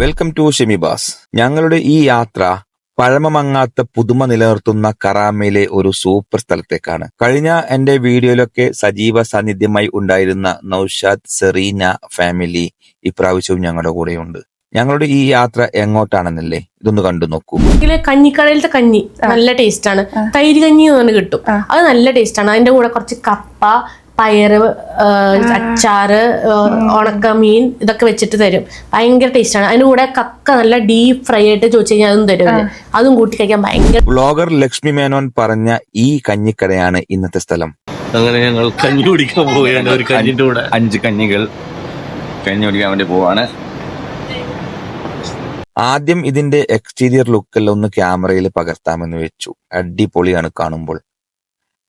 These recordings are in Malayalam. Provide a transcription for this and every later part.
വെൽക്കം ടു ഷെമിബാസ് ഞങ്ങളുടെ ഈ യാത്ര പഴമമങ്ങാത്ത പുതുമ നിലനിർത്തുന്ന കറാമയിലെ ഒരു സൂപ്പർ സ്ഥലത്തേക്കാണ്. കഴിഞ്ഞ എന്റെ വീഡിയോയിലൊക്കെ സജീവ സാന്നിധ്യമായി ഉണ്ടായിരുന്ന നൌഷാദ് സെറീന ഫാമിലി ഇപ്രാവശ്യവും ഞങ്ങളുടെ കൂടെയുണ്ട്. ഞങ്ങളുടെ ഈ യാത്ര എങ്ങോട്ടാണെന്നല്ലേ ഇതൊന്ന് കണ്ടു നോക്കൂ. ഇതിലെ കഞ്ഞിക്കടയിലത്തെ കഞ്ഞി നല്ല ടേസ്റ്റ് ആണ്. തൈര് കഞ്ഞി എന്ന് പറഞ്ഞ് കിട്ടും. അത് നല്ല ടേസ്റ്റ് ആണ്. അതിന്റെ കൂടെ കുറച്ച് കപ്പ പയറ് അച്ചാർ അച്ചാറ് ഉണക്കമീൻ ഇതൊക്കെ വെച്ചിട്ട് തരും. ഭയങ്കര ടേസ്റ്റാണ് ആണ്. അതിന്റെ കൂടെ കക്ക നല്ല ഡീപ് ഫ്രൈ ആയിട്ട് ചോദിച്ചു കഴിഞ്ഞാൽ അതും തരും. അതും കൂട്ടി കഴിക്കാൻ ഭയങ്കര ബ്ലോഗർ ലക്ഷ്മി മേനോൻ പറഞ്ഞ ഈ കഞ്ഞിക്കടയാണ് ഇന്നത്തെ സ്ഥലം. അങ്ങനെ ഞങ്ങൾ കഞ്ഞി കുടിക്കാൻ പോവുകയാണ്. ഒരു കഞ്ഞിന്റെ കൂടെ. അഞ്ച് കഞ്ഞികൾ കഞ്ഞി കുടിക്കാൻ വേണ്ടി പോവാണ്. ആദ്യം ഇതിന്റെ എക്സ്റ്റീരിയർ ലുക്കെല്ലാം ഒന്ന് ക്യാമറയിൽ പകർത്താമെന്ന് വെച്ചു. അടിപൊളിയാണ് കാണുമ്പോൾ.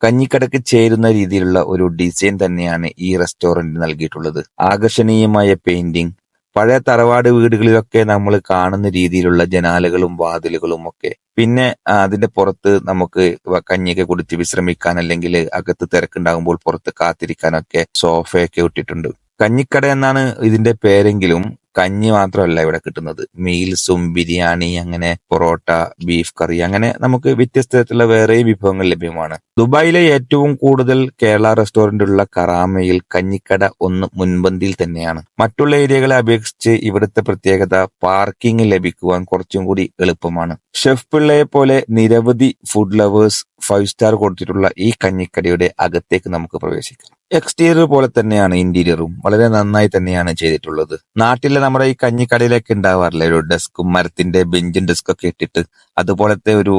കഞ്ഞിക്കടക്ക് ചേരുന്ന രീതിയിലുള്ള ഒരു ഡിസൈൻ തന്നെയാണ് ഈ റെസ്റ്റോറന്റ് നൽകിയിട്ടുള്ളത്. ആകർഷണീയമായ പെയിന്റിംഗ് പഴയ തറവാട് വീടുകളിലൊക്കെ നമ്മൾ കാണുന്ന രീതിയിലുള്ള ജനാലകളും വാതിലുകളും ഒക്കെ. പിന്നെ അതിന്റെ പുറത്ത് നമുക്ക് കഞ്ഞിയൊക്കെ കുടിച്ച് വിശ്രമിക്കാൻ അല്ലെങ്കിൽ അകത്ത് തിരക്കുണ്ടാകുമ്പോൾ പുറത്ത് കാത്തിരിക്കാനൊക്കെ സോഫയൊക്കെ ഇട്ടിട്ടുണ്ട്. കഞ്ഞിക്കട എന്നാണ് ഇതിന്റെ പേരെങ്കിലും കഞ്ഞി മാത്രമല്ല ഇവിടെ കിട്ടുന്നത്. മീൽസും ബിരിയാണി അങ്ങനെ പൊറോട്ട ബീഫ് കറി അങ്ങനെ നമുക്ക് വ്യത്യസ്ത തരത്തിലുള്ള വേറെ വിഭവങ്ങൾ ലഭ്യമാണ്. ദുബായിലെ ഏറ്റവും കൂടുതൽ കേരള റെസ്റ്റോറന്റ് ഉള്ള കറാമയിൽ കഞ്ഞിക്കട ഒന്ന് മുൻപന്തിയിൽ തന്നെയാണ്. മറ്റുള്ള ഏരിയകളെ അപേക്ഷിച്ച് ഇവിടുത്തെ പ്രത്യേകത പാർക്കിംഗ് ലഭിക്കുവാൻ കുറച്ചും കൂടി എളുപ്പമാണ്. ഷെഫ് പിള്ളയെ പോലെ നിരവധി ഫുഡ് ലവേഴ്സ് ഫൈവ് സ്റ്റാർ കൊടുത്തിട്ടുള്ള ഈ കഞ്ഞിക്കടയുടെ അകത്തേക്ക് നമുക്ക് പ്രവേശിക്കാം. എക്സ്റ്റീരിയർ പോലെ തന്നെയാണ് ഇന്റീരിയറും വളരെ നന്നായി തന്നെയാണ് ചെയ്തിട്ടുള്ളത്. നാട്ടിലെ നമ്മുടെ ഈ കഞ്ഞിക്കടയിലൊക്കെ ഉണ്ടാവാറില്ല? ഒരു ഡെസ്കും മരത്തിന്റെ ബെഞ്ചും ഡെസ്ക് ഒക്കെ ഇട്ടിട്ട് അതുപോലത്തെ ഒരു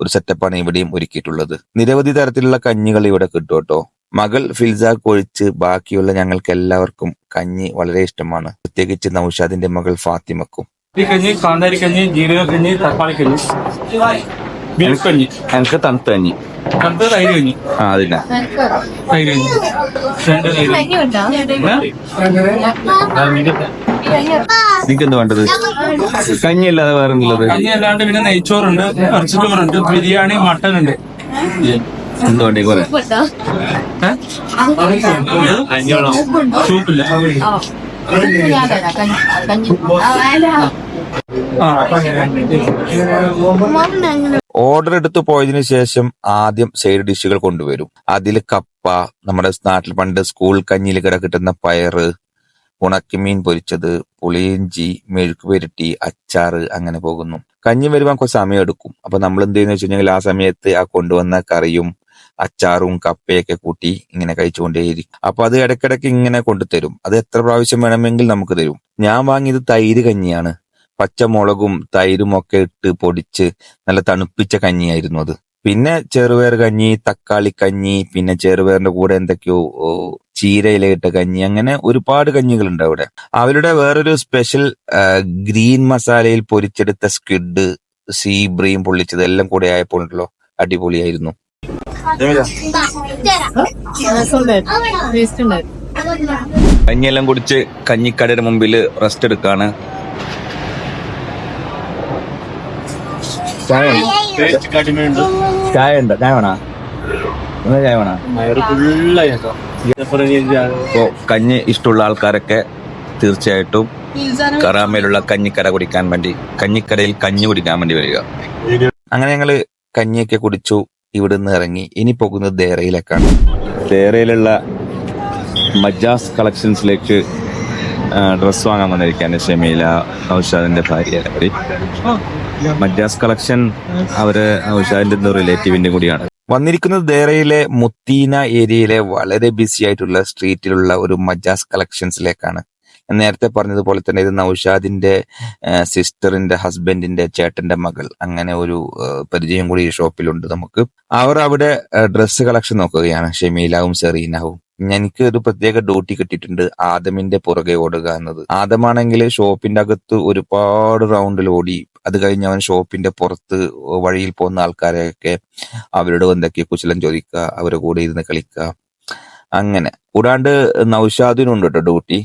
ഒരു സെറ്റപ്പാണ് ഇവിടെയും ഒരുക്കിയിട്ടുള്ളത്. നിരവധി തരത്തിലുള്ള കഞ്ഞികൾ ഇവിടെ കിട്ടും കേട്ടോ. മകൾ ഫിൽസാ കൊഴിച്ച് ബാക്കിയുള്ള ഞങ്ങൾക്ക് എല്ലാവർക്കും കഞ്ഞി വളരെ ഇഷ്ടമാണ്. പ്രത്യേകിച്ച് നൌഷാദിന്റെ മകൾ ഫാത്തിമക്കും. കഞ്ഞി കാന്താരി കഞ്ഞി ജീരക കഞ്ഞി തക്കാളി കഞ്ഞി. കഞ്ഞി എനിക്ക് തണുത്ത കഞ്ഞി കറുത്ത തൈര് കഞ്ഞി ആ അതില്ല തൈര് കഞ്ഞി രണ്ട് എന്ത് വേണ്ടത് കഞ്ഞി അല്ലാതെ വേറെ ഉള്ളത് കഞ്ഞി അല്ലാണ്ട് പിന്നെ നെയ്ച്ചോറുണ്ട് ഇറച്ചിച്ചോറുണ്ട് ബിരിയാണി മട്ടൻ ഉണ്ട് എന്ത് വേണ്ടി കുറെ സൂപ്പില്ല. ഓർഡർ എടുത്ത് പോയതിന് ശേഷം ആദ്യം സൈഡ് ഡിഷുകൾ കൊണ്ടുവരും. അതിൽ കപ്പ നമ്മുടെ നാട്ടിൽ പണ്ട് സ്കൂൾ കഞ്ഞിയിൽ കിട കിട്ടുന്ന പയറ് ഉണക്കമീൻ പൊരിച്ചത് പുളിയിഞ്ചി മെഴുക്ക് പുരട്ടി അച്ചാറ് അങ്ങനെ പോകുന്നു. കഞ്ഞി വരുമ്പോൾ കുറച്ച് സമയം എടുക്കും. അപ്പൊ നമ്മൾ എന്ത് ചെയ്യുന്ന വെച്ച് കഴിഞ്ഞാൽ ആ സമയത്ത് ആ കൊണ്ടുവന്ന കറിയും അച്ചാറും കപ്പയൊക്കെ കൂട്ടി ഇങ്ങനെ കഴിച്ചുകൊണ്ടേയിരിക്കും. അപ്പൊ അത് ഇടയ്ക്കിടയ്ക്ക് ഇങ്ങനെ കൊണ്ടുതരും. അത് എത്ര പ്രാവശ്യം വേണമെങ്കിൽ നമുക്ക് തരും. ഞാൻ വാങ്ങിയത് തൈര് കഞ്ഞിയാണ്. പച്ചമുളകും തൈരും ഒക്കെ ഇട്ട് പൊടിച്ച് നല്ല തണുപ്പിച്ച കഞ്ഞിയായിരുന്നു അത്. പിന്നെ ചെറുപയർ കഞ്ഞി തക്കാളി കഞ്ഞി പിന്നെ ചെറുപയറിന്റെ കൂടെ എന്തൊക്കെയോ ചീരയില ഇട്ട കഞ്ഞി അങ്ങനെ ഒരുപാട് കഞ്ഞികളുണ്ട് അവിടെ. അവരുടെ വേറൊരു സ്പെഷ്യൽ ഗ്രീൻ മസാലയിൽ പൊരിച്ചെടുത്ത സ്കിഡ് സീ ബ്രീം പൊള്ളിച്ചത് എല്ലാം കൂടെ ആയപ്പോൾ ഉണ്ടല്ലോ അടിപൊളിയായിരുന്നു. കഞ്ഞിയെല്ലാം കുടിച്ച് കഞ്ഞിക്കടയുടെ മുമ്പിൽ റെസ്റ്റ് എടുക്കാണ്. ചായ? ചായ ഉണ്ടോ ചായ വേണോ? എന്നാ ചായ വേണോ? കഞ്ഞി ഇഷ്ടമുള്ള ആൾക്കാരൊക്കെ തീർച്ചയായിട്ടും കറാമയിലുള്ള കഞ്ഞിക്കര കുടിക്കാൻ വേണ്ടി കഞ്ഞിക്കരയിൽ കഞ്ഞി കുടിക്കാൻ വേണ്ടി വരിക. അങ്ങനെ ഞങ്ങൾ കഞ്ഞിയൊക്കെ കുടിച്ചു ഇവിടുന്ന് ഇറങ്ങി. ഇനി പോകുന്നത് ദേറയിലേക്കാണ് ദേറയിലുള്ള മജാസ് കളക്ഷൻസിലേക്ക് ഡ്രസ് വാങ്ങാൻ വന്നിരിക്കുകയാണ് ഷമീല ഔഷാദിന്റെ ഭാര്യ. മജാസ് കളക്ഷൻ അവർ ഉഷാന്റെ റിലേറ്റീവിന്റെ കൂടിയാണ്. വന്നിരിക്കുന്നത് ദേറയിലെ മുത്തീന ഏരിയയിലെ വളരെ ബിസി ആയിട്ടുള്ള സ്ട്രീറ്റിലുള്ള ഒരു മജാസ് കളക്ഷൻസിലേക്കാണ് നേരത്തെ പറഞ്ഞതുപോലെ തന്നെ ഇത് നൌഷാദിന്റെ സിസ്റ്ററിന്റെ ഹസ്ബൻഡിന്റെ ചേട്ടന്റെ മകൾ. അങ്ങനെ ഒരു പരിചയം കൂടി ഈ ഷോപ്പിലുണ്ട് നമുക്ക്. അവർ അവിടെ ഡ്രസ്സ് കളക്ഷൻ നോക്കുകയാണ്. ഷെമീലാവും സെറീനാവും. എനിക്ക് ഒരു പ്രത്യേക ഡ്യൂട്ടി കിട്ടിയിട്ടുണ്ട് ആദമിന്റെ പുറകെ ഓടുക എന്നത്. ആദമാണെങ്കിൽ ഷോപ്പിന്റെ അകത്ത് ഒരുപാട് റൗണ്ടിൽ ഓടി അത് കഴിഞ്ഞ് അവൻ ഷോപ്പിന്റെ പുറത്ത് വഴിയിൽ പോകുന്ന ആൾക്കാരെയൊക്കെ അവരോട് എന്തൊക്കെ കുശലം ചോദിക്കുക അവരുടെ കൂടെ ഇരുന്ന് കളിക്കുക. അങ്ങനെ. കൂടാണ്ട് നൗഷാദിനുണ്ട് കേട്ടോ ഡ്യൂട്ടി.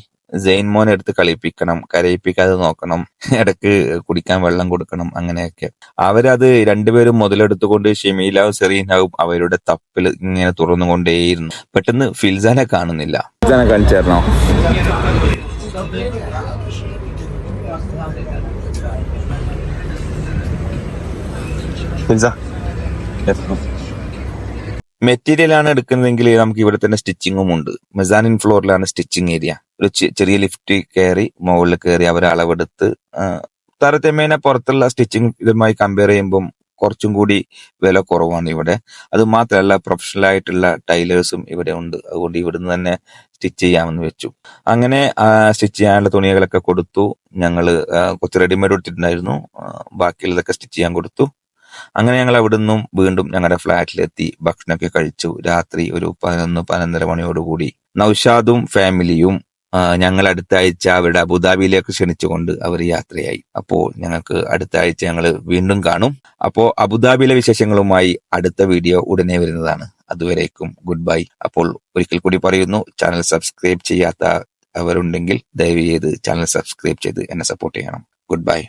സെയിൻ മോനെ എടുത്ത് കളിപ്പിക്കണം കരയിപ്പിക്കാതെ നോക്കണം ഇടയ്ക്ക് കുടിക്കാൻ വെള്ളം കൊടുക്കണം അങ്ങനെയൊക്കെ. അവരത് രണ്ടുപേരും മുതലെടുത്തുകൊണ്ട് ഷെമീലാവും സെറീനാവും അവരുടെ തപ്പിൽ ഇങ്ങനെ തുറന്നുകൊണ്ടേയിരുന്നു. പെട്ടെന്ന് ഫിൽസാനെ കാണുന്നില്ല. ഫിൽസാനെ കാണിച്ചായിരുന്നോ? മെറ്റീരിയൽ ആണ് എടുക്കുന്നതെങ്കിൽ നമുക്ക് ഇവിടെ തന്നെ സ്റ്റിച്ചിങ്ങും ഉണ്ട്. മെസാനിൻ ഫ്ലോറിലാണ് സ്റ്റിച്ചിങ് ഏരിയ ഒരു ചെറിയ ലിഫ്റ്റ് കയറി മുകളിൽ കയറി അവർ അളവെടുത്ത് താരതമ്യേന പുറത്തുള്ള സ്റ്റിച്ചിങ് ഇതുമായി കമ്പയർ ചെയ്യുമ്പം കുറച്ചും കൂടി വില കുറവാണ് ഇവിടെ. അത് മാത്രമല്ല പ്രൊഫഷണൽ ആയിട്ടുള്ള ടൈലേഴ്സും ഇവിടെ ഉണ്ട്. അതുകൊണ്ട് ഇവിടുന്ന് തന്നെ സ്റ്റിച്ച് ചെയ്യാമെന്ന് വെച്ചു. അങ്ങനെ സ്റ്റിച്ച് ചെയ്യാനുള്ള തുണികളൊക്കെ കൊടുത്തു. ഞങ്ങൾ കുറച്ച് റെഡിമെയ്ഡ് എടുത്തിട്ടുണ്ടായിരുന്നു. ബാക്കിയുള്ളതൊക്കെ സ്റ്റിച്ച് ചെയ്യാൻ കൊടുത്തു. അങ്ങനെ ഞങ്ങൾ അവിടെ നിന്നും വീണ്ടും ഞങ്ങളുടെ ഫ്ലാറ്റിലെത്തി ഭക്ഷണമൊക്കെ കഴിച്ചു. രാത്രി ഒരു പതിനൊന്ന് പതിനൊന്നര മണിയോടുകൂടി നൌഷാദും ഫാമിലിയും ഞങ്ങൾ അടുത്ത ആഴ്ച അവരുടെ അബുദാബിയിലേക്ക് ക്ഷണിച്ചുകൊണ്ട് അവർ യാത്രയായി. അപ്പോൾ ഞങ്ങൾക്ക് അടുത്ത ആഴ്ച ഞങ്ങൾ വീണ്ടും കാണും. അപ്പോൾ അബുദാബിയിലെ വിശേഷങ്ങളുമായി അടുത്ത വീഡിയോ ഉടനെ വരുന്നതാണ്. അതുവരേക്കും ഗുഡ് ബൈ. അപ്പോൾ ഒരിക്കൽ കൂടി പറയുന്നു ചാനൽ സബ്സ്ക്രൈബ് ചെയ്യാത്ത അവരുണ്ടെങ്കിൽ ദയവ് ചെയ്ത് ചാനൽ സബ്സ്ക്രൈബ് ചെയ്ത് എന്നെ സപ്പോർട്ട് ചെയ്യണം. Good bye.